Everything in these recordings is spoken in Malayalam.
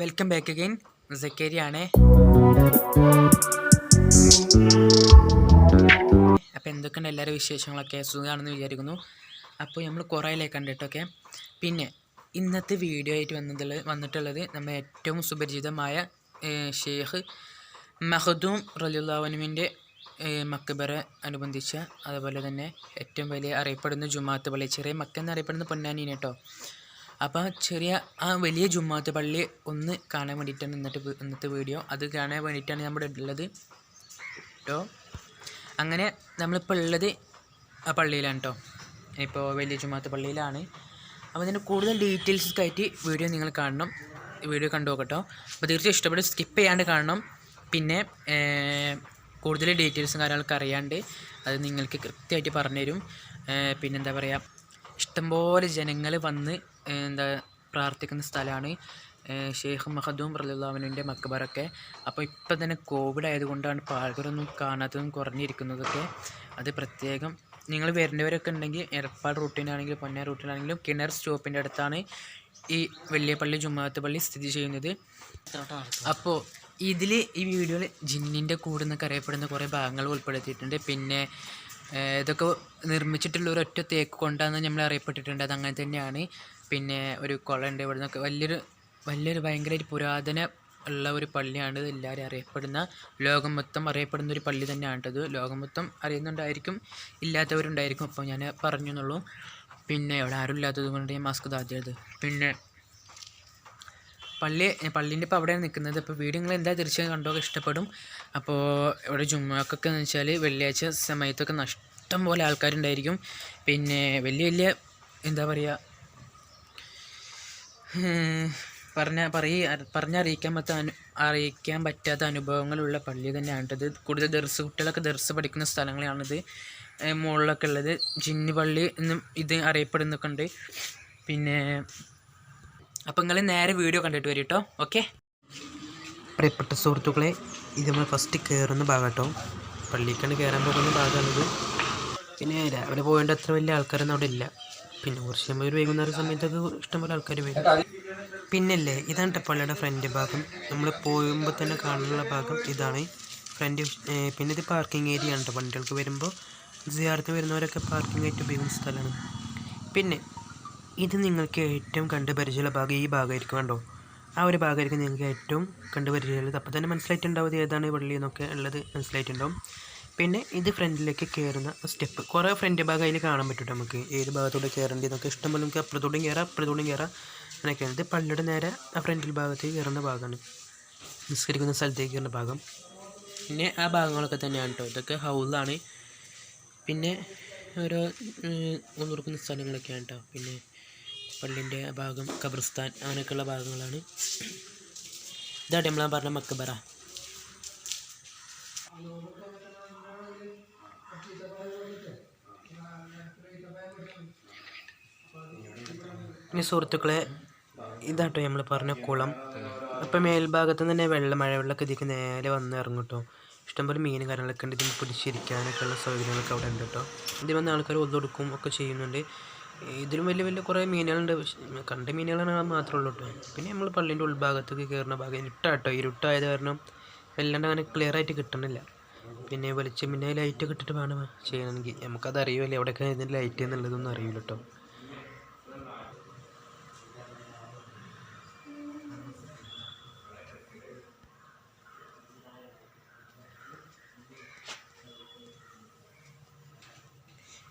വെൽക്കം ബാക്ക് അഗൈൻ സക്കേരിയാണ് അപ്പോൾ എന്തൊക്കെയുണ്ട് എല്ലാവരും വിശേഷങ്ങളൊക്കെ? സുഖമാണെന്ന് വിചാരിക്കുന്നു. അപ്പോൾ നമ്മൾ കുറേയിലേ കണ്ടിട്ടൊക്കെ പിന്നെ ഇന്നത്തെ വീഡിയോ ആയിട്ട് വന്നതുള്ള വന്നിട്ടുള്ളത് നമ്മൾ ഏറ്റവും സുപരിചിതമായ ഷെയ്ഖ് മഹദൂം റലിയുള്ളവനുവിന്റെ മക്കബറ അനുബന്ധിച്ച അതുപോലെ തന്നെ ഏറ്റവും വലിയ അറിയപ്പെടുന്ന ജുമാത്ത് പള്ളി ചെറിയ മക്ക എന്നറിയപ്പെടുന്ന പൊന്നാനീനെ കേട്ടോ. അപ്പോൾ ചെറിയ ആ വലിയ ജുമാഅത്ത് പള്ളി ഒന്ന് കാണാൻ വേണ്ടിയിട്ടാണ് ഇന്നത്തെ ഇന്നത്തെ വീഡിയോ. അത് കാണാൻ വേണ്ടിയിട്ടാണ് നമ്മുടെ ഉള്ളത്. കേട്ടോ അങ്ങനെ നമ്മളിപ്പോൾ ഉള്ളത് ആ പള്ളിയിലാണ് കേട്ടോ ഇപ്പോൾ വലിയ ജുമാഅത്ത് പള്ളിയിലാണ്. അപ്പോൾ ഇതിന്റെ കൂടുതൽ ഡീറ്റെയിൽസ് കയറ്റി വീഡിയോ നിങ്ങൾ കാണണം. വീഡിയോ കണ്ടു നോക്കട്ടോ. അപ്പോൾ തീർച്ചയായും ഇഷ്ടപ്പെട്ട് സ്കിപ്പ് ചെയ്യാണ്ട് കാണണം. പിന്നെ കൂടുതൽ ഡീറ്റെയിൽസും കാര്യങ്ങളൊക്കെ അറിയാണ്ട് അത് നിങ്ങൾക്ക് കൃത്യമായിട്ട് പറഞ്ഞുതരും. പിന്നെന്താ പറയുക ഇഷ്ടംപോലെ ജനങ്ങൾ വന്ന് എന്താ പ്രാർത്ഥിക്കുന്ന സ്ഥലമാണ് ഷെയ്ഖ് മഹദൂം റലിള്ളാവിന്റെ മക്കബറൊക്കെ അപ്പോൾ ഇപ്പം തന്നെ കോവിഡ് ആയതുകൊണ്ടാണ് ഇപ്പോൾ കാണാത്തതും കുറഞ്ഞിരിക്കുന്നതൊക്കെ. അത് പ്രത്യേകം നിങ്ങൾ വരുന്നവരൊക്കെ ഉണ്ടെങ്കിൽ എടപ്പാട് റൂട്ടിനാണെങ്കിലും പൊന്നാർ റൂട്ടിനാണെങ്കിലും കിണർ സ്റ്റോപ്പിന്റെ അടുത്താണ് ഈ വലിയ പള്ളി ജുമാഅത്ത് പള്ളി സ്ഥിതി ചെയ്യുന്നത്. അപ്പോൾ ഇതിൽ ഈ വീഡിയോയിൽ ജിന്നിന്റെ കൂടെ നിന്നൊക്കെ അറിയപ്പെടുന്ന കുറേ ഭാഗങ്ങൾ ഉൾപ്പെടുത്തിയിട്ടുണ്ട്. പിന്നെ ഇതൊക്കെ നിർമ്മിച്ചിട്ടുള്ള ഒരു ഒറ്റ തേക്ക് കൊണ്ടാണ് നമ്മൾ അറിയപ്പെട്ടിട്ടുണ്ട്. അത് അങ്ങനെ തന്നെയാണ്. പിന്നെ ഒരു കുളമുണ്ട് ഇവിടെ നിന്നൊക്കെ വലിയൊരു വലിയൊരു ഭയങ്കരമായിട്ട് പുരാതന ഉള്ള ഒരു പള്ളിയാണ് എല്ലാവരും അറിയപ്പെടുന്ന ലോകം മൊത്തം അറിയപ്പെടുന്ന ഒരു പള്ളി തന്നെയാണ് ഇത് ലോകം മൊത്തം അറിയുന്നുണ്ടായിരിക്കും ഇല്ലാത്തവരുണ്ടായിരിക്കും. അപ്പോൾ ഞാൻ പറഞ്ഞു എന്നുള്ളൂ. പിന്നെ ഇവിടെ ആരും ഇല്ലാത്തത് കൊണ്ട് ഞാൻ മാസ്ക് താത്തിയത് പിന്നെ പള്ളി പള്ളീന്റെ ഇപ്പോൾ അവിടെയാണ് നിൽക്കുന്നത്. അപ്പോൾ വീഡിയോ നിങ്ങൾ എന്താ തീർച്ചയായും കണ്ടോ ഇഷ്ടപ്പെടും. അപ്പോൾ ഇവിടെ ജുമ്മാക്കൊക്കെ എന്ന് വെച്ചാൽ വെള്ളിയാഴ്ച സമയത്തൊക്കെ നഷ്ടം പോലെ ആൾക്കാരുണ്ടായിരിക്കും. പിന്നെ വലിയ വലിയ എന്താ പറയുക പറഞ്ഞ പറയ പറഞ്ഞറിയിക്കാൻ പറ്റാത്ത അറിയിക്കാൻ പറ്റാത്ത അനുഭവങ്ങളുള്ള പള്ളി തന്നെയാണ് ഇത്. കൂടുതൽ ദർസ് കുട്ടികളൊക്കെ ദർസ് പഠിക്കുന്ന സ്ഥലങ്ങളാണിത്. മുകളിലൊക്കെ ഉള്ളത്. ജിന്ന് പള്ളി എന്നും ഇത് അറിയപ്പെടുന്നൊക്കെ ഉണ്ട്. പിന്നെ അപ്പം നിങ്ങൾ നേരെ വീഡിയോ കണ്ടിട്ട് വരും കേട്ടോ ഓക്കെ? പ്രിയപ്പെട്ട സുഹൃത്തുക്കളെ ഇത് നമ്മൾ ഫസ്റ്റ് കയറുന്ന ഭാഗം കേട്ടോ പള്ളിക്കാണ് കയറാൻ പോകുന്ന ഭാഗമാണിത് പിന്നെ രാവിലെ പോകേണ്ട അത്ര വലിയ ആൾക്കാരൊന്നും അവിടെ ഇല്ല. പിന്നെ കുറച്ച് നമ്മൾ ഒരു വൈകുന്നേരം സമയത്തൊക്കെ ഇഷ്ടംപോലെ ആൾക്കാർ വരും. പിന്നല്ലേ ഇതാണ് പള്ളിയുടെ ഫ്രണ്ട് ഭാഗം. നമ്മൾ പോകുമ്പോൾ തന്നെ കാണാനുള്ള ഭാഗം ഇതാണ്. ഫ്രണ്ട് പിന്നെ ഇത് പാർക്കിംഗ് ഏരിയ ആണ് കേട്ടോ വണ്ടികൾക്ക് വരുമ്പോൾ സിയാർത്ത് വരുന്നവരൊക്കെ പാർക്കിംഗ് ആയിട്ട് ഉപയോഗിക്കുന്ന സ്ഥലമാണ്. പിന്നെ ഇത് നിങ്ങൾക്ക് ഏറ്റവും കണ്ട് പരിചയമുള്ള ഭാഗം ഈ ഭാഗമായിരിക്കും കണ്ടോ? ആ ഒരു ഭാഗമായിരിക്കും നിങ്ങൾക്ക് ഏറ്റവും കണ്ട് പരിചയമുള്ളത് അപ്പോൾ തന്നെ മനസ്സിലായിട്ടുണ്ടാവും ഏതാണ് പള്ളി എന്നൊക്കെ ഉള്ളത് മനസ്സിലായിട്ടുണ്ടാവും. പിന്നെ ഇത് ഫ്രണ്ടിലേക്ക് കയറുന്ന സ്റ്റെപ്പ്. കുറേ ഫ്രണ്ട് ഭാഗം അതിൽ കാണാൻ പറ്റും നമുക്ക്. ഏത് ഭാഗത്തോടെ കയറേണ്ടി നമുക്ക് ഇഷ്ടം ഇഷ്ടംപോലെ നമുക്ക് അപ്പുറത്തോടും കയറാം അപ്പുറത്തോടും കയറാം. അങ്ങനെയൊക്കെയാണ്. ഇത് പള്ളിയുടെ നേരെ ആ ഫ്രണ്ടിൽ ഭാഗത്തേക്ക് കയറുന്ന ഭാഗമാണ്. നിസ്കരിക്കുന്ന സ്ഥലത്തേക്ക് കയറുന്ന ഭാഗം. പിന്നെ ആ ഭാഗങ്ങളൊക്കെ തന്നെയാണ് കേട്ടോ ഇതൊക്കെ ഹൗസാണ്. പിന്നെ ഓരോ ഒന്നുറക്കുന്ന സ്ഥലങ്ങളൊക്കെയാണ് കേട്ടോ പിന്നെ പള്ളിന്റെ ഭാഗം ഖബർസ്ഥാൻ അങ്ങനെയൊക്കെയുള്ള ഭാഗങ്ങളാണ്. ഇതാട്ടെ നമ്മളാ പറഞ്ഞ മക്കബറ. ഇനി സുഹൃത്തുക്കളെ ഇതാട്ടോ നമ്മൾ പറഞ്ഞ കുളം. അപ്പം മേൽഭാഗത്ത് തന്നെ വെള്ളം മഴവെള്ളമൊക്കെ ഇതിലേക്ക് നേരെ വന്ന് ഇറങ്ങും കേട്ടോ ഇഷ്ടംപോലെ മീൻ കാര്യങ്ങളൊക്കെ ഉണ്ട്. ഇതിന് പിടിച്ചിരിക്കാനൊക്കെ ഉള്ള സൗകര്യങ്ങളൊക്കെ അവിടെ ഉണ്ട് കേട്ടോ. ഇതിൽ വന്ന് ആൾക്കാർ ഒതുകൊടുക്കും ഒക്കെ ചെയ്യുന്നുണ്ട്. ഇതിലും വലിയ വലിയ കുറേ മീനുകളുണ്ട്. കണ്ട മീനുകളാണ് മാത്രമേ ഉള്ളൂ കേട്ടോ. പിന്നെ നമ്മൾ പള്ളീന്റെ ഉൾഭാഗത്തേക്ക് കയറുന്ന ഭാഗം ഇരുട്ടാട്ടോ ഇരുട്ടായത് കാരണം വല്ലാണ്ട് അങ്ങനെ ക്ലിയർ ആയിട്ട് കിട്ടണില്ല. പിന്നെ വെളിച്ചം പിന്നെ ലൈറ്റ് ഇട്ടിട്ട് വേണം ചെയ്യണമെങ്കിൽ നമുക്കത് അറിയുമല്ലോ എവിടെയൊക്കെ ഇതിന്റെ ലൈറ്റ് എന്നുള്ളതൊന്നും അറിയില്ല കേട്ടോ.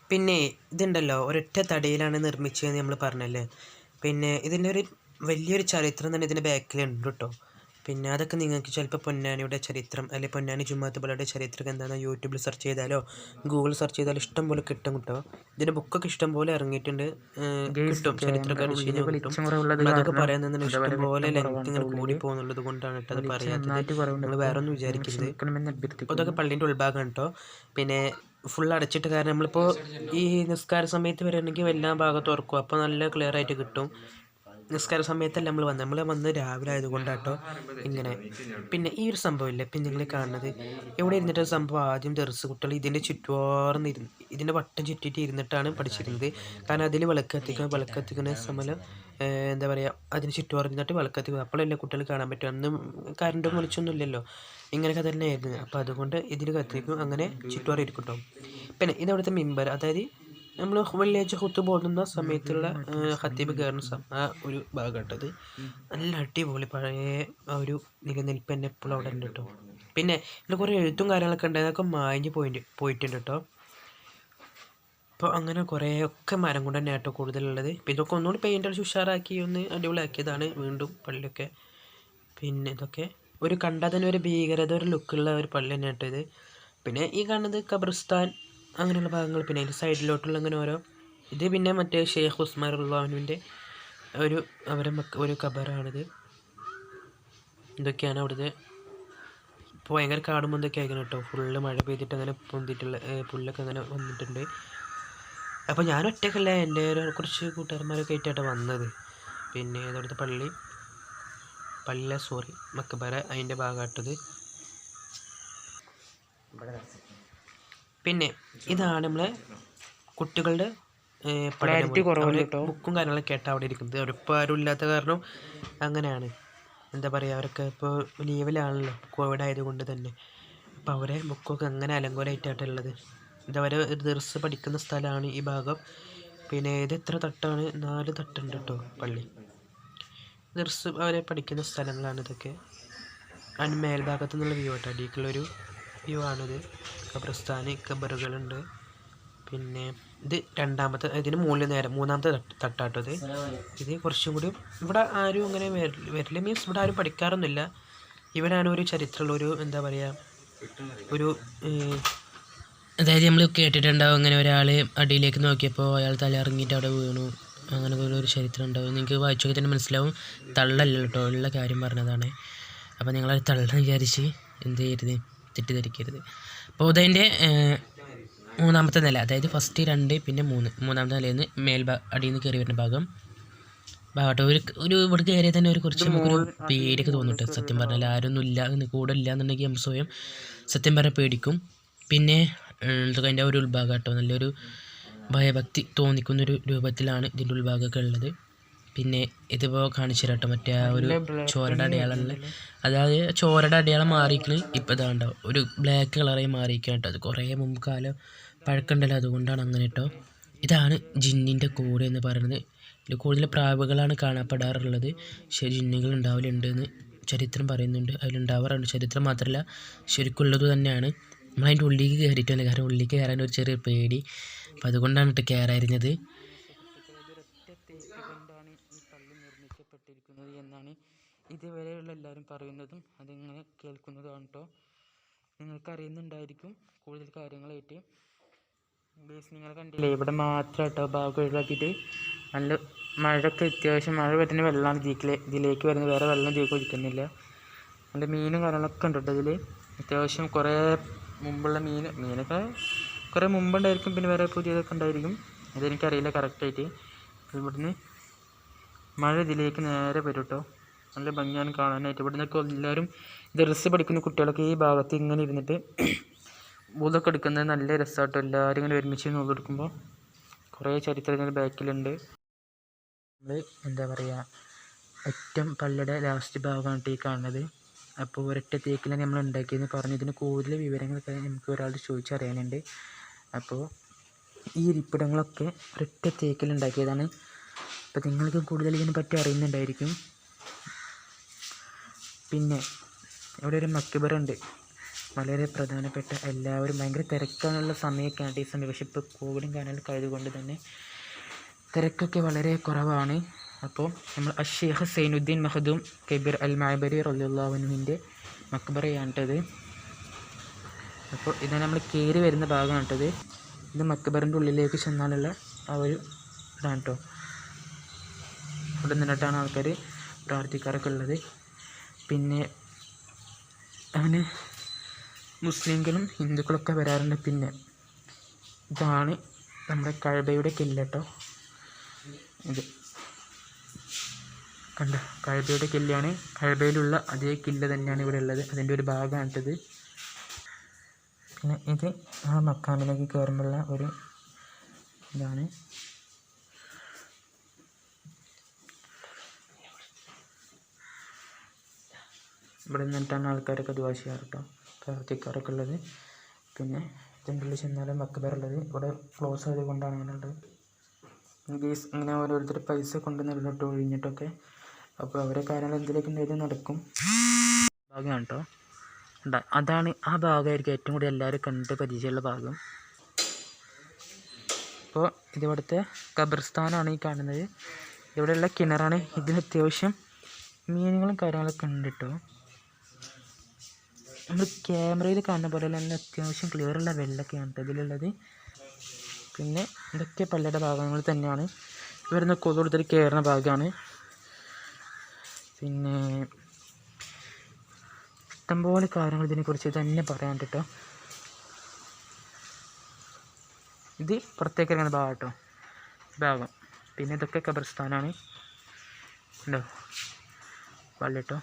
പിന്നെ ഇതുണ്ടല്ലോ ഒരൊറ്റ തടിയിലാണ് നിർമ്മിച്ചതെന്ന് നമ്മൾ പറഞ്ഞല്ലേ? പിന്നെ ഇതിന്റെ ഒരു വലിയൊരു ചരിത്രം തന്നെ ഇതിന്റെ ബാക്കിലുണ്ട് കേട്ടോ പിന്നെ അതൊക്കെ നിങ്ങൾക്ക് ചിലപ്പോൾ പൊന്നാനിയുടെ ചരിത്രം അല്ലെങ്കിൽ പൊന്നാനി ജുമാത്ത് പള്ളിയുടെ ചരിത്രം എന്താണെന്ന് യൂട്യൂബിൽ സെർച്ച് ചെയ്താലോ ഗൂഗിൾ സെർച്ച് ചെയ്താലോ ഇഷ്ടം പോലെ കിട്ടും കേട്ടോ ഇതിന്റെ ബുക്കൊക്കെ ഇഷ്ടം പോലെ ഇറങ്ങിയിട്ടുണ്ട് കിട്ടും. ചരിത്രക്കാർ അതൊക്കെ പറയാൻ തന്നെ ഇഷ്ടം പോലെ ലെങ്ത് ഇങ്ങനെ കൂടി പോകുന്നുള്ളത് കൊണ്ടാണ് കേട്ടോ അത് പറയാത്തത്. നമ്മൾ വേറെ ഒന്നും വിചാരിക്കരുത്. അതൊക്കെ പള്ളീന്റെ ഉൾഭാഗം കേട്ടോ പിന്നെ ഫുൾ അടച്ചിട്ട് കാരണം നമ്മളിപ്പോൾ ഈ നിസ്കാര സമയത്ത് വരികയാണെങ്കിൽ എല്ലാ ഭാഗത്തും തുറക്കും. അപ്പോൾ നല്ല ക്ലിയർ ആയിട്ട് കിട്ടും. നിസ്കാര സമയത്തല്ല നമ്മൾ വന്നത് നമ്മൾ വന്നത് രാവിലെ ആയതുകൊണ്ടാട്ടോ ഇങ്ങനെ. പിന്നെ ഈ ഒരു സംഭവം ഇല്ലേ ഇപ്പം നിങ്ങൾ കാണുന്നത് ഇവിടെ ഇരുന്നിട്ട് സംഭവം? ആദ്യം ദർസ് കുട്ടികൾ ഇതിന്റെ ചുറ്റുവാർന്ന് ഇരുന്ന് ഇതിന്റെ വട്ടം ചുറ്റിയിട്ട് ഇരുന്നിട്ടാണ് പഠിച്ചിരുന്നത്. കാരണം അതിൽ വിളക്ക് കത്തിക്കുക വിളക്ക് കത്തിക്കുന്ന സമയം എന്താ പറയുക അതിന് ചുറ്റുപാട് നിന്നിട്ട് വിളക്കത്തി അപ്പോഴല്ലേ കുട്ടികൾ കാണാൻ പറ്റും. അന്ന് കറണ്ടും വിളിച്ചൊന്നും ഇല്ലല്ലോ. ഇങ്ങനെയൊക്കെ തന്നെയായിരുന്നു. അപ്പോൾ അതുകൊണ്ട് ഇതിൽ കത്തിക്കും. അങ്ങനെ ചുറ്റുപാട് ഇരിക്കും കേട്ടോ പിന്നെ ഇതവിടുത്തെ മെമ്പർ അതായത് നമ്മൾ വെള്ളിയാഴ്ച കുത്തു പോകുന്ന സമയത്തുള്ള ഹത്തീബ് കയറുന്ന ആ ഒരു ഭാഗമായിട്ടത് നല്ല അടിപൊളി പഴയ ആ ഒരു നിലനിൽപ്പ് തന്നെ എപ്പോഴും അവിടെ ഉണ്ട് കേട്ടോ പിന്നെ ഇതിൽ കുറേ എഴുത്തും കാര്യങ്ങളൊക്കെ ഉണ്ട്. അതൊക്കെ മാഞ്ഞ് പോയിട്ട് പോയിട്ടുണ്ട് കേട്ടോ അപ്പോൾ അങ്ങനെ കുറേ ഒക്കെ മരം കൊണ്ട് തന്നെ ആട്ടോ കൂടുതലുള്ളത്. പിന്നെ ഇതൊക്കെ ഒന്നുകൂടി പെയിന്റ് അടിച്ച് ഉഷാറാക്കി ഒന്ന് അടിപൊളിയാക്കിയതാണ് വീണ്ടും പള്ളിയൊക്കെ. പിന്നെ ഇതൊക്കെ ഒരു കണ്ടാൽ തന്നെ ഒരു ഭീകരത ഒരു ലുക്കുള്ള ഒരു പള്ളി തന്നെ ആട്ടോ ഇത്. പിന്നെ ഈ കാണുന്നത് ഖബർസ്ഥാൻ അങ്ങനെയുള്ള ഭാഗങ്ങൾ പിന്നെ അതിന്റെ സൈഡിലോട്ടുള്ള അങ്ങനെ ഓരോ ഇത് പിന്നെ മറ്റേ ഷെയ്ഖ് ഉസ്മാൻ ഉള്ളാഹുവിന്റെ ഒരു അവരെ മക്ക ഒരു ഖബറാണിത്. ഇതൊക്കെയാണ് അവിടുത്തെ ഭയങ്കര കാടും ഇതൊക്കെ ആയിരിക്കണം കേട്ടോ. ഫുള്ള് മഴ പെയ്തിട്ട് അങ്ങനെ പൊന്തിട്ടുള്ള പുല്ലൊക്കെ അങ്ങനെ വന്നിട്ടുണ്ട്. അപ്പോൾ ഞാൻ ഒറ്റക്കല്ല എന്റെ ഒരു കുറച്ച് കൂട്ടുകാരന്മാരൊക്കെ ആയിട്ടാണ് വന്നത്. പിന്നെ അതവിടുത്തെ പള്ളി പള്ളിയിലെ സോറി മക്കബറ അതിന്റെ ഭാഗമായിട്ടത് പിന്നെ ഇതാണ് നമ്മളെ കുട്ടികളുടെ ഏ, കുറവാണ് കേട്ടോ. ബുക്കും കാര്യങ്ങളൊക്കെ ആയിട്ട് അവിടെ ഇരിക്കുന്നത്. അവരിപ്പോൾ ആരും ഇല്ലാത്ത കാരണം അങ്ങനെയാണ്. എന്താ പറയുക അവരൊക്കെ ഇപ്പോൾ ലീവിലാണല്ലോ. കോവിഡ് ആയതുകൊണ്ട് തന്നെ. അപ്പോൾ അവരെ ബുക്കൊക്കെ അങ്ങനെ അലങ്കോലമായിട്ടാണ് ഇതവരെ ഇത് അവരെ ദർസ് പഠിക്കുന്ന സ്ഥലമാണ് ഈ ഭാഗം. പിന്നെ ഇത് എത്ര തട്ടാണ്? നാല് തട്ടുണ്ട് കേട്ടോ പള്ളി. ദിവസം അവരെ പഠിക്കുന്ന സ്ഥലങ്ങളാണ് ഇതൊക്കെ. അതിന് മേൽഭാഗത്തു നിന്നുള്ള വ്യൂ കേട്ടോ അടിക്കുള്ളൊരു വ്യൂ ആണിത് ഖബർസ്ഥാന് ഖബറുകളുണ്ട് പിന്നെ ഇത് രണ്ടാമത്തെ ഇതിന് മുകളിൽ നേരം മൂന്നാമത്തെ തട്ട് തട്ടാട്ടോ ഇത്. ഇത് കുറച്ചും കൂടി ഇവിടെ ആരും അങ്ങനെ വരില്ല മീൻസ് ഇവിടെ ആരും പഠിക്കാറൊന്നുമില്ല. ഇവിടെയാണ് ഒരു ചരിത്രമുള്ള ഒരു എന്താ പറയുക ഒരു അതായത് നമ്മൾ കേട്ടിട്ടുണ്ടാവും അങ്ങനെ ഒരാൾ അടിയിലേക്ക് നോക്കിയപ്പോൾ അയാൾ തല ഇറങ്ങിയിട്ട് അവിടെ വീണു. അങ്ങനെ ഒരു ചരിത്രം ഉണ്ടാവും. നിങ്ങൾക്ക് വായിച്ചൊക്കെ തന്നെ മനസ്സിലാവും. തള്ളല്ല കേട്ടോ ഉള്ള കാര്യം പറഞ്ഞതാണ്. അപ്പോൾ നിങ്ങളത് തള്ളെന്ന് വിചാരിച്ച് എന്ത് ചെയ്യരുത്? തെറ്റിദ്ധരിക്കരുത് അപ്പോൾ അതിന്റെ മൂന്നാമത്തെ നില അതായത് ഫസ്റ്റ് രണ്ട് പിന്നെ മൂന്ന്. മൂന്നാമത്തെ നിലയിൽ നിന്ന് മേൽഭാ അടിയിൽ നിന്ന് കയറി വരുന്ന ഭാഗം. ഭാഗത്ത് ഒരു ഒരു ഇവിടെ കയറിയാൽ തന്നെ ഒരു കുറച്ച് നമുക്കൊരു പേടിയൊക്കെ തോന്നിട്ട് സത്യം പറഞ്ഞാൽ. ആരൊന്നും ഇല്ല കൂടെ ഇല്ല എന്നുണ്ടെങ്കിൽ നമ്മൾ സ്വയം സത്യം പറഞ്ഞാൽ പേടിക്കും. പിന്നെ ഉം, അതിന്റെ ഒരു ഉൾഭാഗമായിട്ടോ നല്ലൊരു ഭയഭക്തി തോന്നിക്കുന്നൊരു രൂപത്തിലാണ് ഇതിന്റെ ഉൾഭാഗമൊക്കെ ഉള്ളത്. പിന്നെ ഇതിപ്പോൾ കാണിച്ചു തരാം കേട്ടോ മറ്റേ ആ ഒരു ചോരയുടെ അടയാളമുള്ള അതായത് ചോരയുടെ അടയാളം മാറിയിരിക്കണ്. ഇതാ ഉണ്ടാവും ഒരു ബ്ലാക്ക് കളറായി മാറിയിരിക്കണം കേട്ടോ. അത് കുറേ മുമ്പ് കാലം പഴക്കമുണ്ടല്ലോ അതുകൊണ്ടാണ് അങ്ങനെ കേട്ടോ. ഇതാണ് ജിന്നിന്റെ കൂട് എന്ന് പറയുന്നത്. ഇതിൽ കൂടുതൽ പ്രാവുകളാണ് കാണപ്പെടാറുള്ളത്. പക്ഷേ ജിന്നുകൾ ഉണ്ടാവലുണ്ട് എന്ന് ചരിത്രം പറയുന്നുണ്ട്. അതിലുണ്ടാവാറുണ്ട്. ചരിത്രം മാത്രമല്ല ശരിക്കുള്ളത് തന്നെയാണ്. നമ്മൾ അതിന്റെ ഉള്ളിലേക്ക് കയറിയിട്ടുണ്ട് കാരണം ഉള്ളിലേക്ക് കയറാൻ ഒരു ചെറിയ പേടി. അപ്പം അതുകൊണ്ടാണ് കേട്ടോ കയറായിരുന്നത് കൊണ്ടാണ് ഈ പള്ളി നിർമ്മിക്കപ്പെട്ടിരിക്കുന്നത് എന്നാണ് ഇതുവരെയുള്ള എല്ലാവരും പറയുന്നതും അതിങ്ങനെ കേട്ടോ നിങ്ങൾക്ക് അറിയുന്നുണ്ടായിരിക്കും കൂടുതൽ കാര്യങ്ങളായിട്ട്. ബേസ് നിങ്ങൾ കണ്ടില്ലേ? ഇവിടെ മാത്രം കേട്ടോ ഭാഗം ഒഴിവാക്കിയിട്ട് നല്ല മഴയൊക്കെ അത്യാവശ്യം മഴ വരുന്ന വെള്ളമാണ് ഇതിലേക്ക് ഇതിലേക്ക് വരുന്നത്. വേറെ വെള്ളം ജീക്ക് ഒഴിക്കുന്നില്ല. നല്ല മീനും കാര്യങ്ങളൊക്കെ ഉണ്ട് കേട്ടോ ഇതിൽ അത്യാവശ്യം കുറേ മുമ്പുള്ള മീൻ മീനൊക്കെ കുറേ മുമ്പുണ്ടായിരിക്കും പിന്നെ വേറെ പുതിയതൊക്കെ ഉണ്ടായിരിക്കും. ഇതെനിക്കറിയില്ല കറക്റ്റായിട്ട് ഇവിടുന്ന് മഴ ഇതിലേക്ക് നേരെ വരും കേട്ടോ നല്ല ഭംഗിയാണ് കാണാനായിട്ട്. ഇവിടെ നിന്നൊക്കെ എല്ലാവരും ദർസ് പഠിക്കുന്ന കുട്ടികളൊക്കെ ഈ ഭാഗത്ത് ഇങ്ങനെ ഇരുന്നിട്ട് ഊതൊക്കെ എടുക്കുന്നത് നല്ല രസമായിട്ട് എല്ലാവരും ഇങ്ങനെ ഒരുമിച്ച് എടുക്കുമ്പോൾ കുറേ ചരിത്രങ്ങൾ ബാക്കിലുണ്ട്. നമ്മൾ എന്താ പറയുക ഏറ്റവും പള്ളിയുടെ ലാസ്റ്റ് ഭാഗമാണ് ഈ കാണുന്നത്. അപ്പോൾ ഒരൊറ്റ തേക്കിലാണ് നമ്മൾ ഉണ്ടാക്കിയെന്ന് പറഞ്ഞു. ഇതിന് കൂടുതൽ വിവരങ്ങളൊക്കെ നമുക്ക് ഒരാൾ ചോദിച്ചറിയാനുണ്ട് അപ്പോൾ ഈ ഇരിപ്പിടങ്ങളൊക്കെ ഒരൊറ്റ തേക്കിൽ ഉണ്ടാക്കിയതാണ്. അപ്പോൾ നിങ്ങൾക്ക് കൂടുതൽ ഇതിനെ പറ്റി അറിയുന്നുണ്ടായിരിക്കും. പിന്നെ ഇവിടെ ഒരു മക്കിബറ ഉണ്ട് വളരെ പ്രധാനപ്പെട്ട എല്ലാവരും ഭയങ്കര തിരക്കാനുള്ള സമയമൊക്കെയാണ് ഈ സമയം. പക്ഷേ ഇപ്പോൾ കോവിഡും കാര്യങ്ങളൊക്കെ ആയതുകൊണ്ട് തന്നെ തിരക്കൊക്കെ വളരെ കുറവാണ്. അപ്പോൾ നമ്മൾ അഷേഖ് സൈനുദ്ദീൻ മഹദൂം കബീർ അൽ മാബരി റല്ലാഹുവിന്റെ മക്ബറയാണിട്ടത്. അപ്പോൾ ഇതാണ് നമ്മൾ കയറി വരുന്ന ഭാഗമാണിട്ടത്. ഇത് മക്ബറിന്റെ ഉള്ളിലേക്ക് ചെന്നാലുള്ള ആ ഒരു ഇതാണ് കേട്ടോ ഇവിടെ നിന്നിട്ടാണ് ആൾക്കാർ പ്രാർത്ഥിക്കാറൊക്കെ ഉള്ളത്. പിന്നെ അങ്ങനെ മുസ്ലിങ്ങളും ഹിന്ദുക്കളൊക്കെ വരാറുണ്ട് പിന്നെ. ഇതാണ് നമ്മുടെ കഴബയുടെ കില്ല കേട്ടോ. ഇത്. കണ്ട? കഴബയുടെ കില്ലാണ്. കഴബയിലുള്ള അതേ കില്ല തന്നെയാണ് ഇവിടെ ഉള്ളത്. അതിന്റെ ഒരു ഭാഗമാണിട്ടത് പിന്നെ ഇത് ആ മക്കാമിലേക്ക് കയറുമ്പോഴുള്ള ഒരു ഇതാണ്. ഇവിടെ നിന്നിട്ടാണ് ആൾക്കാരൊക്കെ ദുവാ ചെയ്യാറ് കേട്ടോ പ്രാർത്ഥിക്കാറൊക്കെ ഉള്ളത് പിന്നെ ഇതിന്റെ ഉള്ളിൽ ചെന്നാലും മക്കബറുള്ളത് ഇവിടെ ക്ലോസ് ആയത് കൊണ്ടാണ് അങ്ങനെ ഉള്ളത് ഇൻകേസ് ഇങ്ങനെ ഓരോരുത്തർ പൈസ കൊണ്ടുവന്നിട്ട് ഒഴിഞ്ഞിട്ടൊക്കെ അപ്പോൾ അവരെ കാര്യങ്ങൾ എന്തിലേക്ക് ഉണ്ടെങ്കിലും നടക്കും. ഭാഗമാണ് കേട്ടോ അതാണ് ആ ഭാഗമായിരിക്കും ഏറ്റവും കൂടുതൽ എല്ലാവരും കണ്ട് പരിചയമുള്ള ഭാഗം. അപ്പോൾ ഇതിവിടുത്തെ ഖബർസ്ഥാനാണ് ഈ കാണുന്നത്. ഇവിടെയുള്ള കിണറാണ്. ഇതിന് അത്യാവശ്യം മീനുകളും കാര്യങ്ങളൊക്കെ ഉണ്ട് കേട്ടോ നമ്മൾ ക്യാമറയിൽ കാണുന്ന പോലെ തന്നെ അത്യാവശ്യം വെള്ളമൊക്കെയാണ് കേട്ടോ ഇതിലുള്ളത്. പിന്നെ ഇതൊക്കെ പല്ലയുടെ ഭാഗങ്ങൾ തന്നെയാണ്. ഇവിടുന്ന് കൊതുടുത്തിൽ കയറുന്ന ഭാഗമാണ് പിന്നെ ഇഷ്ടംപോലെ കാര്യങ്ങൾ ഇതിനെക്കുറിച്ച് തന്നെ പറയാൻ കേട്ടോ ഇത് പുറത്തേക്ക് ഇറങ്ങുന്ന ഭാഗം കേട്ടോ ഭാഗം. പിന്നെ ഇതൊക്കെ കബർസ്ഥാനാണ്. ഉണ്ടോ? പള്ളി കേട്ടോ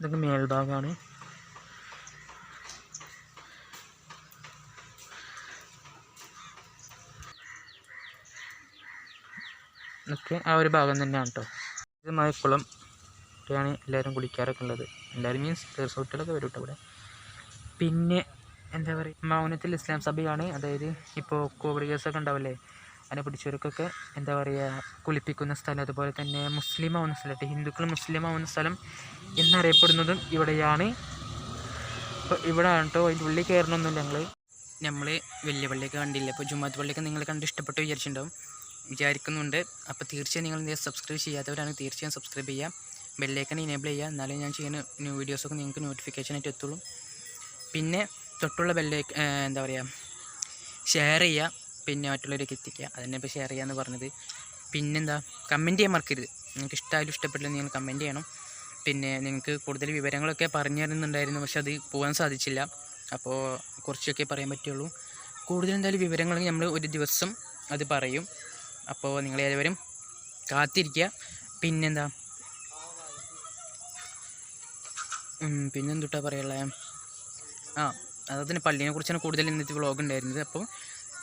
ഇതൊക്കെ മേൽഭാഗമാണ്. ഇതൊക്കെ ആ ഒരു ഭാഗം തന്നെയാണ് കേട്ടോ ഇത് മഴക്കുളം ഒക്കെയാണ് എല്ലാവരും കുളിക്കാറൊക്കെ ഉള്ളത്. എല്ലാവരും മീൻസ് റിസോർട്ടിലൊക്കെ വരും കേട്ടോ ഇവിടെ. പിന്നെ എന്താ പറയുക മൗനത്തിൽ ഇസ്ലാം സഭയാണ്. അതായത് ഇപ്പോൾ കോവിഡ് കേസൊക്കെ ഉണ്ടാവില്ലേ? അതിനെ പിടിച്ചവർക്കൊക്കെ എന്താ പറയുക കുളിപ്പിക്കുന്ന സ്ഥലം അതുപോലെ തന്നെ മുസ്ലിം ആവുന്ന സ്ഥലത്ത് ഹിന്ദുക്കൾ മുസ്ലിം ആവുന്ന സ്ഥലം എന്നറിയപ്പെടുന്നതും ഇവിടെയാണ്. ഇപ്പോൾ ഇവിടെ കേട്ടോ അതിന്റെ ഉള്ളിൽ കയറണമെന്നില്ല ഞങ്ങൾ നമ്മൾ വലിയ പള്ളിയൊക്കെ കണ്ടില്ല? ഇപ്പോൾ ജുമാത്ത് പള്ളിയൊക്കെ നിങ്ങൾ കണ്ട് ഇഷ്ടപ്പെട്ട് വിചാരിച്ചിട്ടുണ്ടാവും. വിചാരിക്കുന്നുണ്ട്. അപ്പോൾ തീർച്ചയായും നിങ്ങൾ എന്തെങ്കിലും സബ്സ്ക്രൈബ് ചെയ്യാത്തവരാണെങ്കിൽ തീർച്ചയായും സബ്സ്ക്രൈബ് ചെയ്യാം. ബെല്ലൈക്കൺ ഇനേബിൾ ചെയ്യുക എന്നാലേ ഞാൻ ചെയ്യുന്ന ന്യൂ വീഡിയോസൊക്കെ നിങ്ങൾക്ക് നോട്ടിഫിക്കേഷനായിട്ട് എത്തുള്ളൂ. പിന്നെ തൊട്ടുള്ള ബെല്ലേക്ക് എന്താ പറയുക ഷെയർ ചെയ്യുക പിന്നെ മറ്റുള്ളവരേക്ക് എത്തിക്കുക. അതന്നെ ഇപ്പോൾ ഷെയർ ചെയ്യാമെന്ന് പറഞ്ഞത്. പിന്നെന്താ? കമന്റ് ചെയ്യാൻ മറക്കരുത്. നിങ്ങൾക്ക് ഇഷ്ടമായാലും ഇഷ്ടപ്പെട്ടില്ല നിങ്ങൾ കമന്റ് ചെയ്യണം. പിന്നെ നിങ്ങൾക്ക് കൂടുതൽ വിവരങ്ങളൊക്കെ പറഞ്ഞു തരുന്നുണ്ടായിരുന്നു. പക്ഷെ അത് പോകാൻ സാധിച്ചില്ല. അപ്പോൾ കുറച്ചൊക്കെ പറയാൻ പറ്റുള്ളൂ. കൂടുതൽ എന്തായാലും വിവരങ്ങൾ നമ്മൾ ഒരു ദിവസം അത് പറയും. അപ്പോൾ നിങ്ങൾ ഏവരും കാത്തിരിക്കുക. പിന്നെന്താ? പിന്നെന്തുട്ടാ പറയുള്ളത് ആ അതിന് പള്ളിനെ കുറിച്ചാണ് കൂടുതൽ ഇന്നത്തെ വ്ളോഗ് ഉണ്ടായിരുന്നത്. അപ്പോൾ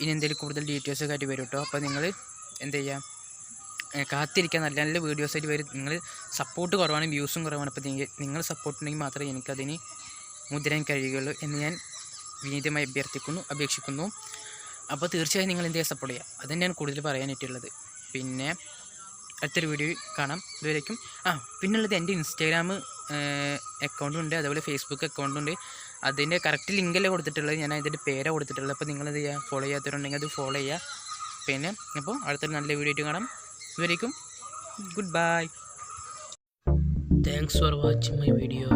ഇനി എന്തെങ്കിലും കൂടുതൽ ഡീറ്റെയിൽസ് ആയിട്ട് വരും കേട്ടോ അപ്പോൾ നിങ്ങൾ എന്ത് ചെയ്യാം? കാത്തിരിക്കാൻ നല്ല നല്ല വീഡിയോസ് ആയിട്ട് വരും. നിങ്ങൾ സപ്പോർട്ട് കുറവാണ് വ്യൂസും കുറവാണ്. അപ്പോൾ നിങ്ങൾ സപ്പോർട്ട് ഉണ്ടെങ്കിൽ മാത്രമേ എനിക്കതിന് മുദ്രാൻ കഴിയുകയുള്ളൂ എന്ന് ഞാൻ വിനീതമായി അഭ്യർത്ഥിക്കുന്നു അപേക്ഷിക്കുന്നു. അപ്പോൾ തീർച്ചയായും നിങ്ങൾ എന്ത് ചെയ്യുക സപ്പോർട്ട് ചെയ്യാം. അത് തന്നെയാണ് കൂടുതൽ പറയാനായിട്ടുള്ളത്. പിന്നെ അടുത്തൊരു വീഡിയോ കാണാം. ഇതുവരേക്കും. ആ പിന്നുള്ളത് എന്റെ ഇൻസ്റ്റാഗ്രാം അക്കൗണ്ടുണ്ട് അതുപോലെ ഫേസ്ബുക്ക് അക്കൗണ്ടും ഉണ്ട്. അതിന്റെ കറക്റ്റ് ലിങ്കല്ലേ കൊടുത്തിട്ടുള്ളത്? ഞാൻ അതിന്റെ പേരാണ് കൊടുത്തിട്ടുള്ളത്. അപ്പോൾ നിങ്ങളത് ഫോളോ ചെയ്യാത്തവരുണ്ടെങ്കിൽ അത് ഫോളോ ചെയ്യുക പിന്നെ അപ്പോൾ അടുത്തൊരു നല്ല വീഡിയോ ആയിട്ട് കാണാം. ഇതുവരേക്കും good bye thanks for watching my video